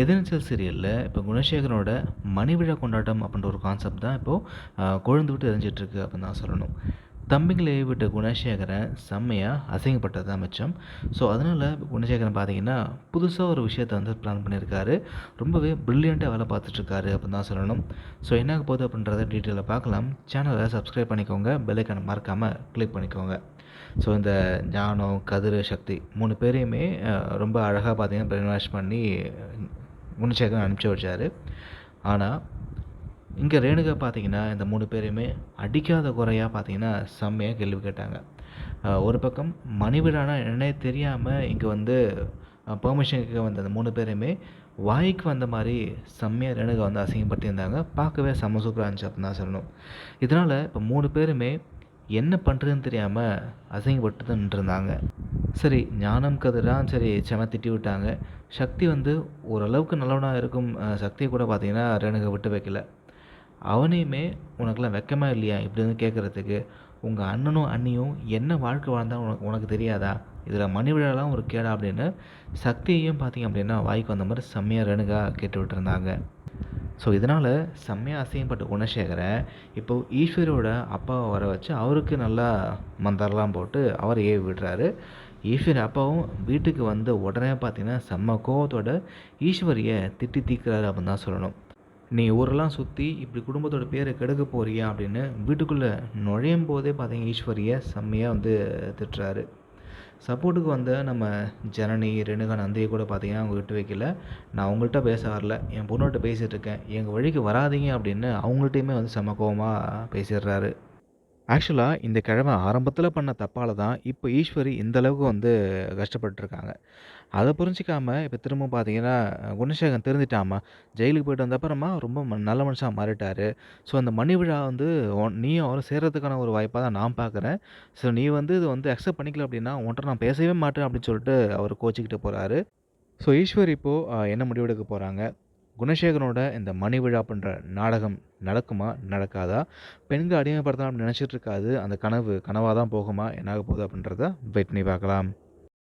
எதிர்நீச்சல் சீரியலில்? இப்போ குணசேகரனோட மணிவிழா கொண்டாட்டம் அப்படின்ற ஒரு கான்செப்ட் தான் இப்போது கொழுந்து விட்டு எரிஞ்சிட்ருக்கு அப்படின்னு தான் சொல்லணும். தம்பிங்களை விட்ட குணசேகரன் செம்மையாக அசிங்கப்பட்டது தான் மிச்சம். ஸோ அதனால் குணசேகரன் பார்த்தீங்கன்னா புதுசாக ஒரு விஷயத்தை வந்து பிளான் பண்ணியிருக்காரு ரொம்பவே ப்ரில்லியண்ட்டாக வேலை பார்த்துட்ருக்காரு அப்படின்னு தான் சொல்லணும். ஸோ என்ன ஆக போகுது அப்படின்றத டீட்டெயிலில் பார்க்கலாம். சேனலை சப்ஸ்கிரைப் பண்ணிக்கோங்க. பெல்லைக்கான மறக்காமல் கிளிக் பண்ணிக்கோங்க. ஸோ இந்த ஞானம் கதிர் சக்தி மூணு பேரையுமே ரொம்ப அழகாக பார்த்தீங்கன்னா பிரெயின் வாஷ் பண்ணி குணசேகரன் அனுப்பிச்சி வச்சார். ஆனால் இங்கே ரேணுகா பார்த்தீங்கன்னா இந்த மூணு பேரையுமே அடிக்காத குறையாக பார்த்தீங்கன்னா செம்மையாக கேள்வி கேட்டாங்க. ஒரு பக்கம் மணிவிழானா என்னே தெரியாமல் இங்கே வந்து பெர்மிஷனுக்கு வந்த அந்த மூணு பேருமே வாய்க்கு வந்த மாதிரி செம்மையாக ரேணுகா வந்து அசிங்கப்படுத்தியிருந்தாங்க. பார்க்கவே செம்ம சூப்பராக இருந்துச்சு அப்படின்னு தான் சொல்லணும். இதனால் இப்போ மூணு பேருமே என்ன பண்ணுறதுன்னு தெரியாமல் அசிங்கப்பட்டு நின்றுருந்தாங்க. சரி ஞானம் கதிரான் சரி செம திட்டி விட்டாங்க. சக்தி வந்து ஓரளவுக்கு நல்லவனாக இருக்கும் சக்தியை கூட பார்த்தீங்கன்னா ரேணுகை விட்டு வைக்கல. அவனையுமே உனக்கெல்லாம் வெக்கமாக இல்லையா? இப்படி வந்து கேட்குறதுக்கு உங்கள் அண்ணனும் அண்ணியும் என்ன வாழ்க்கை வாழ்ந்தாலும் உனக்கு உனக்கு தெரியாதா? இதில் மணி விழாலாம் ஒரு கேடா அப்படின்னு சக்தியையும் பார்த்தீங்க அப்படின்னா வாய்க்கு வந்த மாதிரி செம்மையாக ரேணுகா கேட்டு விட்டுருந்தாங்க. ஸோ இதனால் செம்மையாக அசிங்கப்பட்ட குணசேகரை இப்போ ஈஸ்வரியோட அப்பாவை வர வச்சு அவருக்கு நல்லா மந்தரெலாம் போட்டு அவரை ஏவி விடுறாரு. ஈஸ்வர் அப்பாவும் வீட்டுக்கு வந்த உடனே பார்த்தீங்கன்னா செம்ம கோவத்தோட ஈஸ்வரியை திட்டி தீக்கிறாரு அப்படின்னு தான் சொல்லணும். நீ ஊரெல்லாம் சுற்றி இப்படி குடும்பத்தோட பேரை கெடுக்க போறியா அப்படின்னு வீட்டுக்குள்ளே நுழையும் போதே பார்த்தீங்க ஈஸ்வரியை செம்மையாக வந்து திட்டுறாரு. சப்போர்ட்டுக்கு வந்த நம்ம ஜனனி ரெணுகா நந்தியை கூட பார்த்தீங்கன்னா அவங்க விட்டு வைக்கல. நான் அவங்கள்ட்ட பேச வரல. என் பொண்ணுகிட்ட பேசிகிட்டு இருக்கேன். எங்கள் வழிக்கு வராதீங்க அப்படின்னு அவங்கள்ட்டையுமே வந்து செம கோவமாக பேசிடுறாரு. ஆக்சுவலாக இந்த கிழமை ஆரம்பத்தில் பண்ண தப்பால் தான் இப்போ ஈஸ்வரி இந்த அளவுக்கு வந்து கஷ்டப்பட்டுருக்காங்க. அதை புரிஞ்சுக்காம இப்போ திரும்ப பார்த்தீங்கன்னா குணசேகரன் திருந்திட்டாமா ஜெயிலுக்கு போயிட்டு வந்த அப்புறமா ரொம்ப ம- நல்ல மனுஷாக மாறிட்டாரு. ஸோ அந்த மணி விழா வந்து உன்- நீயும் அவரும் சேர்றதுக்கான ஒரு வாய்ப்பாக தான் நான் பார்க்குறேன் ஸோ நீ வந்து இது வந்து அக்செப்ட் பண்ணிக்கல அப்படின்னா உன்ட்ட நான் பேசவே மாட்டேன் அப்படின்னு சொல்லிட்டு அவர் கோச்சிக்கிட்டு போகிறாரு ஸோ ஈஸ்வர் இப்போது என்ன முடிவெடுக்க போகிறாங்க குணசேகரனோட இந்த மணி விழா பண்ணுற நாடகம் நடக்குமா நடக்காதா? பெண்கள் அடிமைப்படுத்தலாம் நினச்சிட்டு இருக்காது. அந்த கனவு கனவாக தான் போகுமா என்னாக போகுது அப்படின்றத வெயிட் பண்ணி பார்க்கலாம்.